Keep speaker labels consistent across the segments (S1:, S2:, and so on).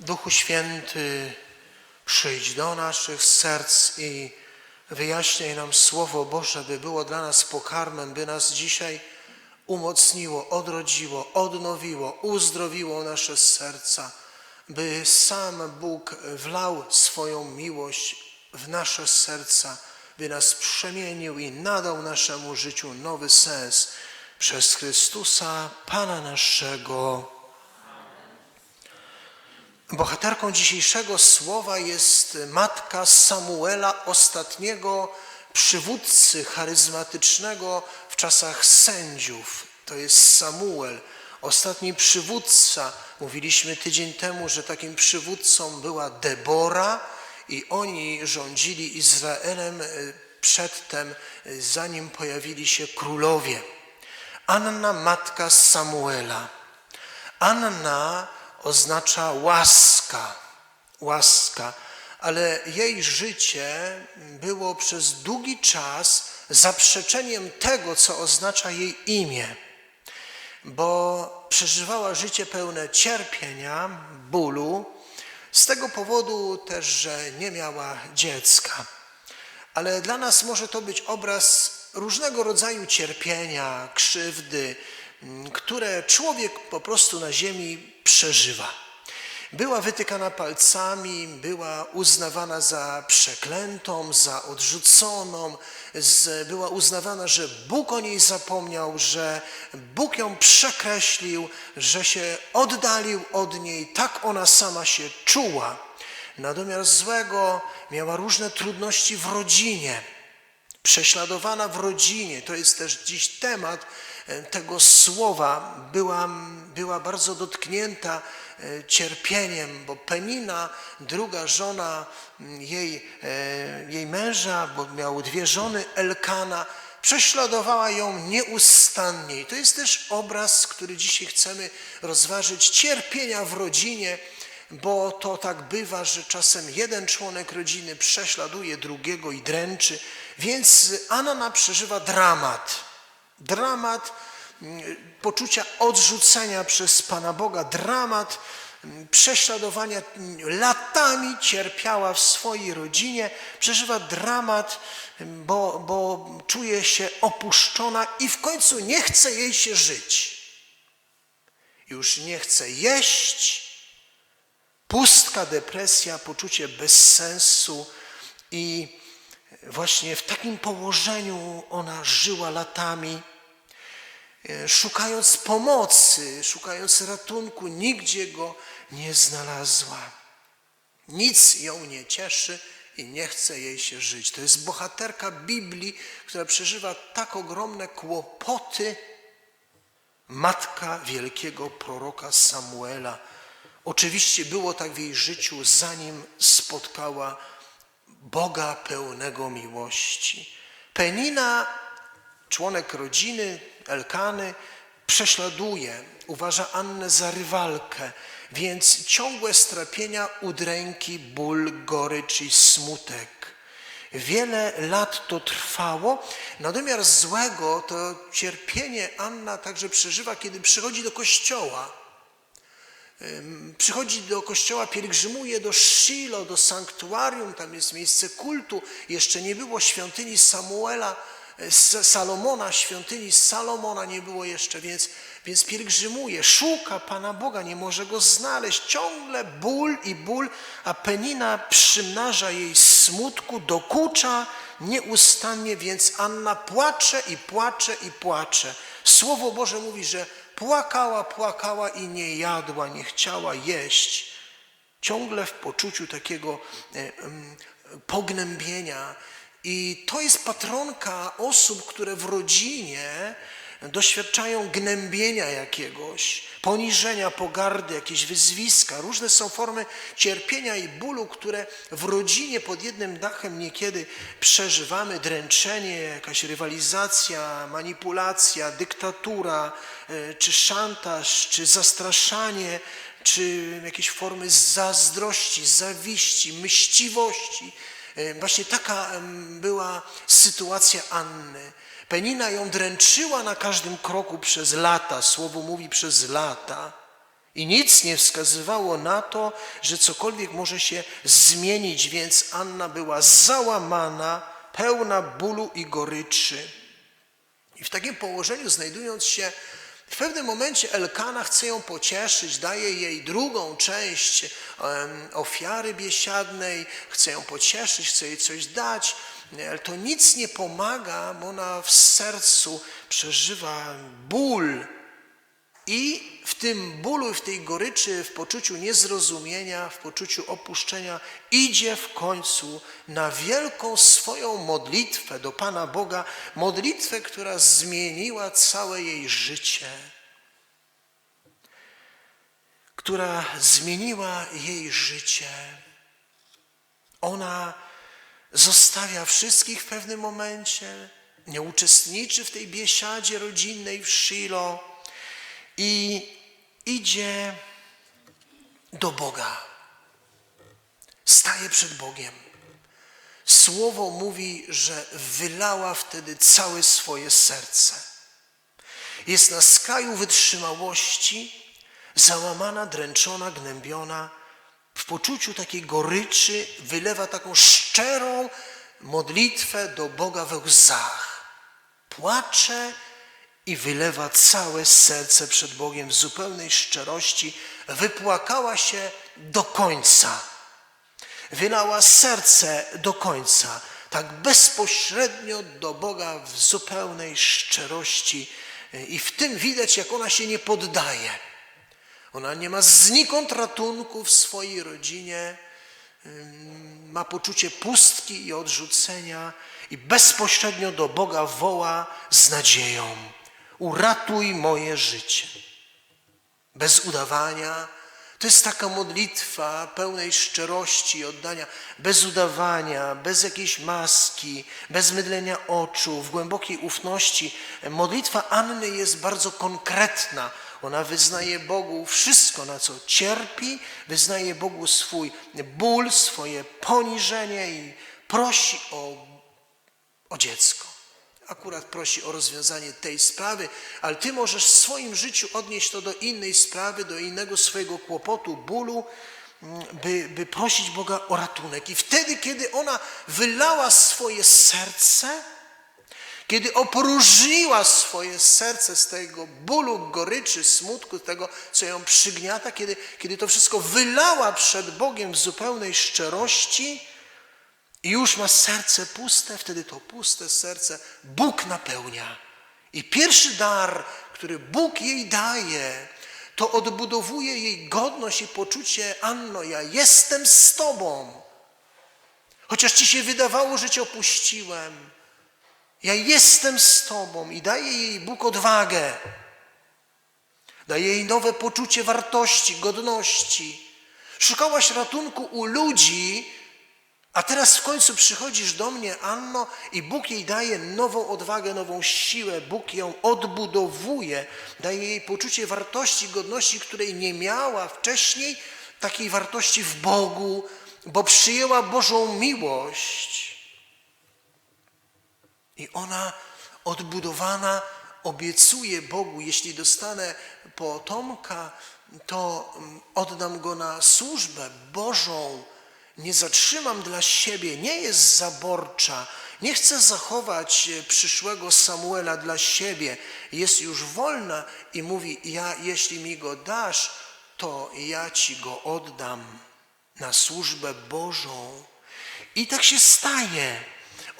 S1: Duchu Święty, przyjdź do naszych serc i wyjaśniaj nam Słowo Boże, by było dla nas pokarmem, by nas dzisiaj umocniło, odrodziło, odnowiło, uzdrowiło nasze serca, by sam Bóg wlał swoją miłość w nasze serca, by nas przemienił i nadał naszemu życiu nowy sens przez Chrystusa, Pana naszego. Bohaterką dzisiejszego słowa jest matka Samuela, ostatniego przywódcy charyzmatycznego w czasach sędziów. To jest Samuel, ostatni przywódca. Mówiliśmy tydzień temu, że takim przywódcą była Debora i oni rządzili Izraelem e, przedtem, e, zanim pojawili się królowie. Anna, matka Samuela. Anna oznacza łaska, łaska, ale jej życie było przez długi czas zaprzeczeniem tego, co oznacza jej imię, bo przeżywała życie pełne cierpienia, bólu, z tego powodu też, że nie miała dziecka. Ale dla nas może to być obraz różnego rodzaju cierpienia, krzywdy, m, które człowiek po prostu na ziemi przeżywa. Była wytykana palcami, była uznawana za przeklętą, za odrzuconą, była uznawana, że Bóg o niej zapomniał, że Bóg ją przekreślił, że się oddalił od niej. Tak ona sama się czuła. Na domiar złego miała różne trudności w rodzinie prześladowana w rodzinie. To jest też dziś temat tego słowa. Była, była bardzo dotknięta e, cierpieniem, bo Penina, druga żona m, jej, e, jej męża, bo miał dwie żony, Elkana, prześladowała ją nieustannie. I to jest też obraz, który dzisiaj chcemy rozważyć, cierpienia w rodzinie, bo to tak bywa, że czasem jeden członek rodziny prześladuje drugiego i dręczy, więc Anna przeżywa dramat. Dramat mm, poczucia odrzucenia przez Pana Boga, dramat mm, prześladowania. mm, Latami cierpiała w swojej rodzinie, przeżywa dramat, bo, bo czuje się opuszczona i w końcu nie chce jej się żyć. Już nie chce jeść, pustka, depresja, poczucie bezsensu i właśnie w takim położeniu ona żyła latami, szukając pomocy, szukając ratunku, nigdzie go nie znalazła. Nic ją nie cieszy i nie chce jej się żyć. To jest bohaterka Biblii, która przeżywa tak ogromne kłopoty, matka wielkiego proroka Samuela. Oczywiście było tak w jej życiu, zanim spotkała Boga pełnego miłości. Penina, członek rodziny Elkany, prześladuje, uważa Annę za rywalkę, więc ciągłe strapienia, udręki, ból, gorycz i smutek. Wiele lat to trwało. Na domiar złego to cierpienie Anna także przeżywa, kiedy przychodzi do kościoła. Przychodzi do kościoła, pielgrzymuje do Shilo, do sanktuarium, tam jest miejsce kultu. Jeszcze nie było świątyni Samuela, S- Salomona, świątyni Salomona nie było jeszcze, więc, więc pielgrzymuje, szuka Pana Boga, nie może go znaleźć. Ciągle ból i ból, a Penina przymnaża jej smutku, dokucza nieustannie, więc Anna płacze i płacze i płacze. Słowo Boże mówi, że płakała, płakała i nie jadła, nie chciała jeść. Ciągle w poczuciu takiego e, pognębienia. I to jest patronka osób, które w rodzinie doświadczają gnębienia jakiegoś, poniżenia, pogardy, jakieś wyzwiska. Różne są formy cierpienia i bólu, które w rodzinie pod jednym dachem niekiedy przeżywamy. Dręczenie, jakaś rywalizacja, manipulacja, dyktatura, e, czy szantaż, czy zastraszanie, czy jakieś formy zazdrości, zawiści, myśliwości. E, Właśnie taka była sytuacja Anny. Penina ją dręczyła na każdym kroku przez lata, słowo mówi przez lata. I nic nie wskazywało na to, że cokolwiek może się zmienić, więc Anna była załamana, pełna bólu i goryczy. I w takim położeniu, znajdując się, w pewnym momencie Elkana chce ją pocieszyć, daje jej drugą część ofiary biesiadnej, chce ją pocieszyć, chce jej coś dać, ale to nic nie pomaga, bo ona w sercu przeżywa ból. I w tym bólu, w tej goryczy, w poczuciu niezrozumienia, w poczuciu opuszczenia, idzie w końcu na wielką swoją modlitwę do Pana Boga, modlitwę, która zmieniła całe jej życie, która zmieniła jej życie. Ona zostawia wszystkich w pewnym momencie, nie uczestniczy w tej biesiadzie rodzinnej w Shiloh i idzie do Boga. Staje przed Bogiem. Słowo mówi, że wylała wtedy całe swoje serce. Jest na skraju wytrzymałości, załamana, dręczona, gnębiona. W poczuciu takiej goryczy wylewa taką szczerą modlitwę do Boga we łzach. Płacze i wylewa całe serce przed Bogiem w zupełnej szczerości. Wypłakała się do końca. Wylała serce do końca, tak bezpośrednio do Boga w zupełnej szczerości. I w tym widać, jak ona się nie poddaje. Ona nie ma znikąd ratunku w swojej rodzinie, ma poczucie pustki i odrzucenia i bezpośrednio do Boga woła z nadzieją: Uratuj moje życie. Bez udawania. To jest taka modlitwa pełnej szczerości i oddania, bez udawania, bez jakiejś maski, bez mydlenia oczu, w głębokiej ufności. Modlitwa Anny jest bardzo konkretna. Ona wyznaje Bogu wszystko, na co cierpi, wyznaje Bogu swój ból, swoje poniżenie i prosi o, o dziecko. Akurat prosi o rozwiązanie tej sprawy, ale ty możesz w swoim życiu odnieść to do innej sprawy, do innego swojego kłopotu, bólu, by, by prosić Boga o ratunek. I wtedy, kiedy ona wylała swoje serce, kiedy opróżniła swoje serce z tego bólu, goryczy, smutku, tego, co ją przygniata, kiedy, kiedy to wszystko wylała przed Bogiem w zupełnej szczerości i już ma serce puste, wtedy to puste serce Bóg napełnia. I pierwszy dar, który Bóg jej daje, to odbudowuje jej godność i poczucie, Anno, ja jestem z Tobą. Chociaż Ci się wydawało, że Cię opuściłem, ja jestem z Tobą i daje jej Bóg odwagę. Daje jej nowe poczucie wartości, godności. Szukałaś ratunku u ludzi, a teraz w końcu przychodzisz do mnie, Anno, i Bóg jej daje nową odwagę, nową siłę. Bóg ją odbudowuje, daje jej poczucie wartości, godności, której nie miała wcześniej, takiej wartości w Bogu, bo przyjęła Bożą miłość. I ona odbudowana obiecuje Bogu, jeśli dostanę potomka, to mm, oddam go na służbę Bożą. Nie zatrzymam dla siebie, nie jest zaborcza. Nie chcę zachować e, przyszłego Samuela dla siebie. Jest już wolna i mówi: Ja, jeśli mi go dasz, to ja ci go oddam na służbę Bożą. I tak się staje.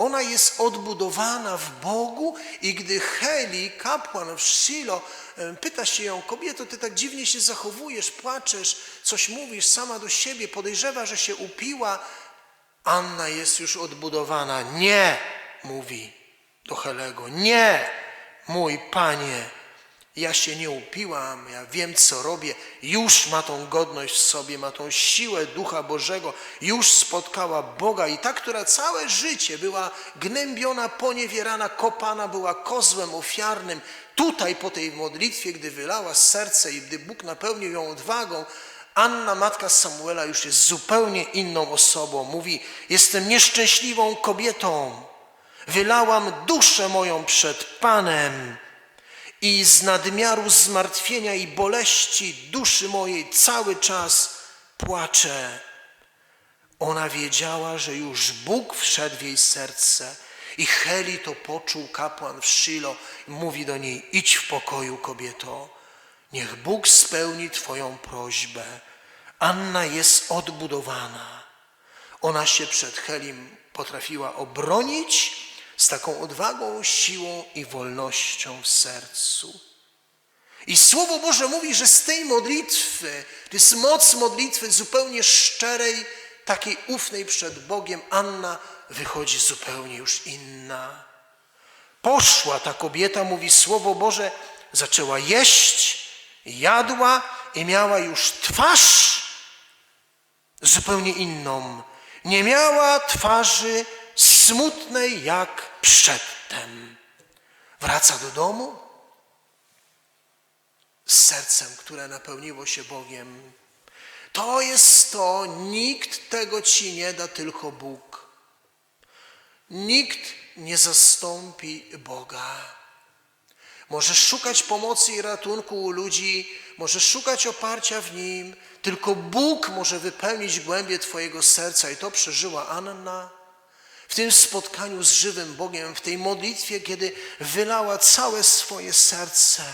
S1: Ona jest odbudowana w Bogu i gdy Heli, kapłan w Shilo, e, pyta się ją, kobieto, ty tak dziwnie się zachowujesz, płaczesz, coś mówisz sama do siebie, podejrzewa, że się upiła. Anna jest już odbudowana. Nie, mówi do Helego, nie, mój panie, ja się nie upiłam, ja wiem, co robię. Już ma tą godność w sobie, ma tą siłę Ducha Bożego, już spotkała Boga i ta, która całe życie była gnębiona, poniewierana, kopana, była kozłem ofiarnym. Tutaj po tej modlitwie, gdy wylała serce i gdy Bóg napełnił ją odwagą, Anna, matka Samuela, już jest zupełnie inną osobą. Mówi: Jestem nieszczęśliwą kobietą. Wylałam duszę moją przed Panem i z nadmiaru zmartwienia i boleści duszy mojej cały czas płaczę. Ona wiedziała, że już Bóg wszedł w jej serce i Heli to poczuł kapłan w Shilo i mówi do niej, idź w pokoju kobieto, niech Bóg spełni twoją prośbę. Anna jest odbudowana. Ona się przed Helim potrafiła obronić z taką odwagą, siłą i wolnością w sercu. I Słowo Boże mówi, że z tej modlitwy, to jest moc modlitwy zupełnie szczerej, takiej ufnej przed Bogiem, Anna wychodzi zupełnie już inna. Poszła ta kobieta, mówi Słowo Boże, zaczęła jeść, jadła i miała już twarz zupełnie inną. Nie miała twarzy smutnej jak przedtem. Wraca do domu z sercem, które napełniło się Bogiem. To jest to, nikt tego ci nie da, tylko Bóg. Nikt nie zastąpi Boga. Możesz szukać pomocy i ratunku u ludzi, możesz szukać oparcia w Nim, tylko Bóg może wypełnić głębie Twojego serca i to przeżyła Anna w tym spotkaniu z żywym Bogiem, w tej modlitwie, kiedy wylała całe swoje serce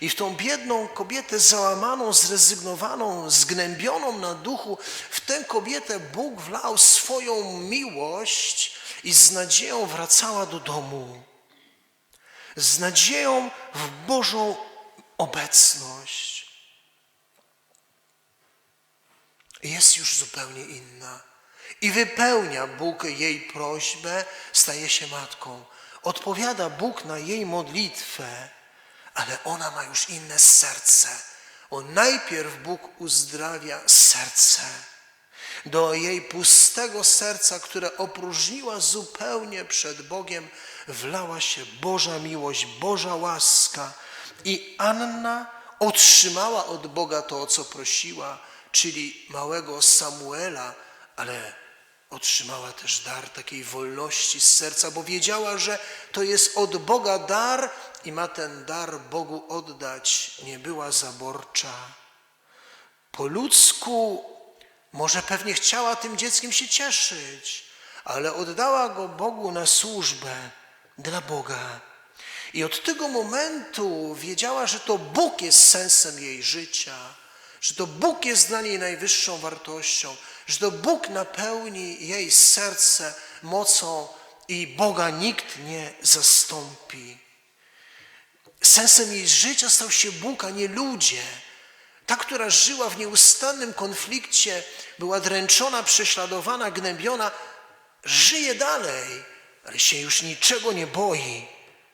S1: i w tą biedną kobietę załamaną, zrezygnowaną, zgnębioną na duchu, w tę kobietę Bóg wlał swoją miłość i z nadzieją wracała do domu. Z nadzieją w Bożą obecność. Jest już zupełnie inna. I wypełnia Bóg jej prośbę, staje się matką. Odpowiada Bóg na jej modlitwę ale ona ma już inne serce. On najpierw Bóg uzdrawia serce. Do jej pustego serca, które opróżniła zupełnie przed Bogiem, wlała się Boża miłość, Boża łaska. I Anna otrzymała od Boga to, o co prosiła, czyli małego Samuela, ale otrzymała też dar takiej wolności z serca, bo wiedziała, że to jest od Boga dar i ma ten dar Bogu oddać. Nie była zaborcza. Po ludzku może pewnie chciała tym dzieckiem się cieszyć, ale oddała go Bogu na służbę dla Boga. I od tego momentu wiedziała, że to Bóg jest sensem jej życia, że to Bóg jest dla niej najwyższą wartością, że to Bóg napełni jej serce mocą i Boga nikt nie zastąpi. Sensem jej życia stał się Bóg, a nie ludzie. Ta, która żyła w nieustannym konflikcie, była dręczona, prześladowana, gnębiona, żyje dalej, ale się już niczego nie boi.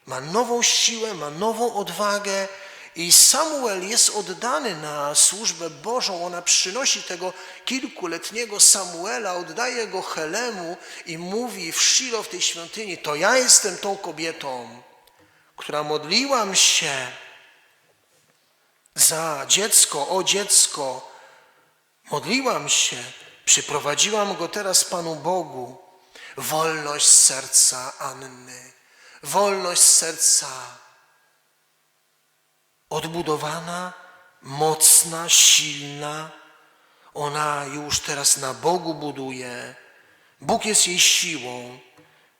S1: Ma nową siłę, ma nową odwagę i Samuel jest oddany na służbę Bożą. Ona przynosi tego kilkuletniego Samuela, oddaje go Helemu i mówi w Shilo w tej świątyni, to ja jestem tą kobietą, która modliłam się za dziecko, o dziecko, modliłam się, przyprowadziłam go teraz Panu Bogu. Wolność serca Anny, wolność serca odbudowana, mocna, silna. Ona już teraz na Bogu buduje. Bóg jest jej siłą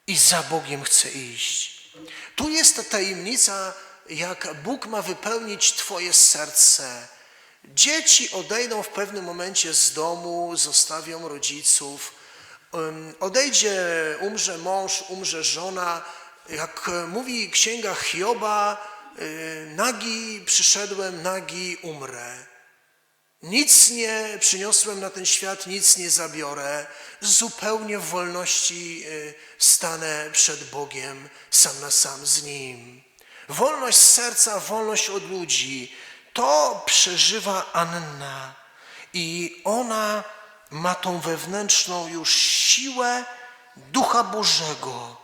S1: i za Bogiem chce iść. Tu jest ta tajemnica, jak Bóg ma wypełnić Twoje serce. Dzieci odejdą w pewnym momencie z domu, zostawią rodziców. Odejdzie, umrze mąż, umrze żona. Jak mówi księga Hioba, nagi przyszedłem, nagi umrę. Nic nie przyniosłem na ten świat, nic nie zabiorę. Zupełnie w wolności y, stanę przed Bogiem, sam na sam z Nim. Wolność serca, wolność od ludzi. To przeżywa Anna. I ona ma tą wewnętrzną już siłę Ducha Bożego.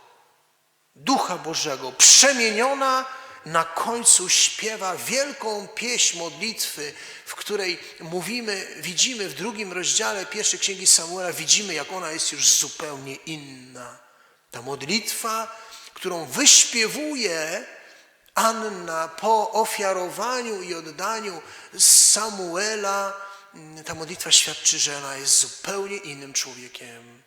S1: Ducha Bożego, przemieniona na końcu śpiewa wielką pieśń modlitwy, w której mówimy, widzimy w drugim rozdziale pierwszej księgi Samuela, widzimy, jak ona jest już zupełnie inna. Ta modlitwa, którą wyśpiewuje Anna po ofiarowaniu i oddaniu Samuela, mm, ta modlitwa świadczy, że ona jest zupełnie innym człowiekiem.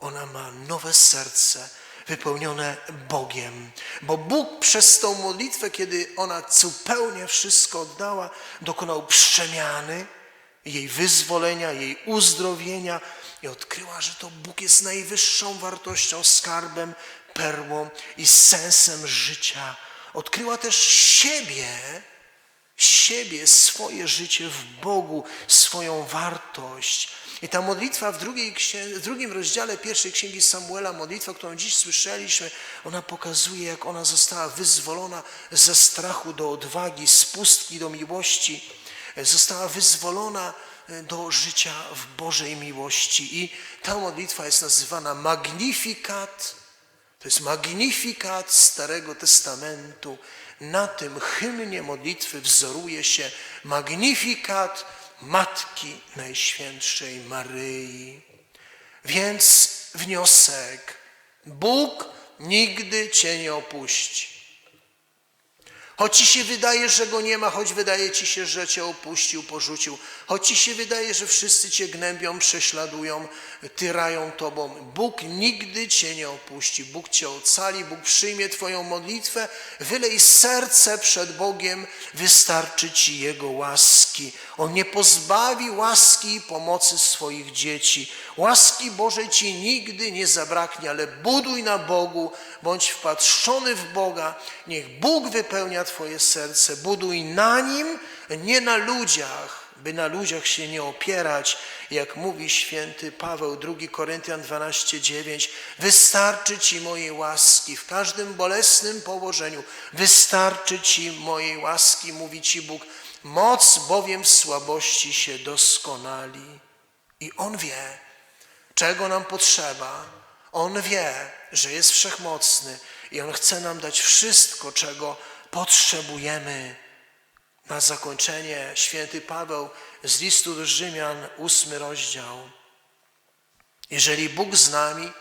S1: Ona ma nowe serce, wypełnione Bogiem. Bo Bóg przez tą modlitwę, kiedy ona zupełnie wszystko oddała, dokonał przemiany, jej wyzwolenia, jej uzdrowienia i odkryła, że to Bóg jest najwyższą wartością, skarbem, perłą i sensem życia. Odkryła też siebie, siebie, swoje życie w Bogu, swoją wartość. I ta modlitwa w, drugiej w drugim rozdziale pierwszej księgi Samuela, modlitwa, którą dziś słyszeliśmy, ona pokazuje, jak ona została wyzwolona ze strachu do odwagi, z pustki do miłości. Została wyzwolona e, do życia w Bożej miłości. I ta modlitwa jest nazywana Magnificat. To jest Magnificat Starego Testamentu. Na tym hymnie modlitwy wzoruje się Magnificat Matki Najświętszej Maryi. Więc wniosek: Bóg nigdy cię nie opuści. Choć ci się wydaje, że go nie ma, choć wydaje ci się, że cię opuścił, porzucił, choć ci się wydaje, że wszyscy cię gnębią, prześladują, tyrają tobą, Bóg nigdy cię nie opuści. Bóg cię ocali, Bóg przyjmie twoją modlitwę, wylej serce przed Bogiem, wystarczy ci Jego łaski. On nie pozbawi łaski i pomocy swoich dzieci. Łaski Bożej ci nigdy nie zabraknie, ale buduj na Bogu, bądź wpatrzony w Boga. Niech Bóg wypełnia Twoje serce. Buduj na Nim, nie na ludziach, by na ludziach się nie opierać. Jak mówi święty Paweł, 2 Koryntian 12:9, wystarczy Ci mojej łaski w każdym bolesnym położeniu. Wystarczy Ci mojej łaski, mówi Ci Bóg. Moc bowiem w słabości się doskonali. I On wie, czego nam potrzeba. On wie, że jest wszechmocny i On chce nam dać wszystko, czego potrzebujemy. Na zakończenie święty Paweł z listu do Rzymian, ósmy rozdział. Jeżeli Bóg z nami,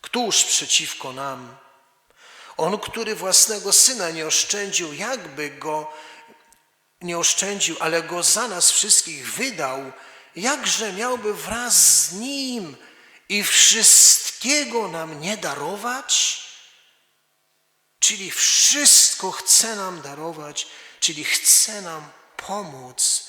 S1: któż przeciwko nam? On, który własnego syna nie oszczędził, jakby go nie oszczędził, ale go za nas wszystkich wydał, jakże miałby wraz z nim i wszystkiego nam nie darować? Czyli wszystko chce nam darować, czyli chce nam pomóc.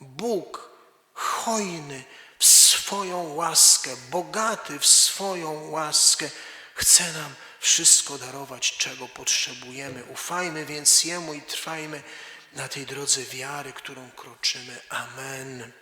S1: Bóg hojny w swoją łaskę, bogaty w swoją łaskę, chce nam wszystko darować, czego potrzebujemy. Ufajmy więc Jemu i trwajmy na tej drodze wiary, którą kroczymy. Amen.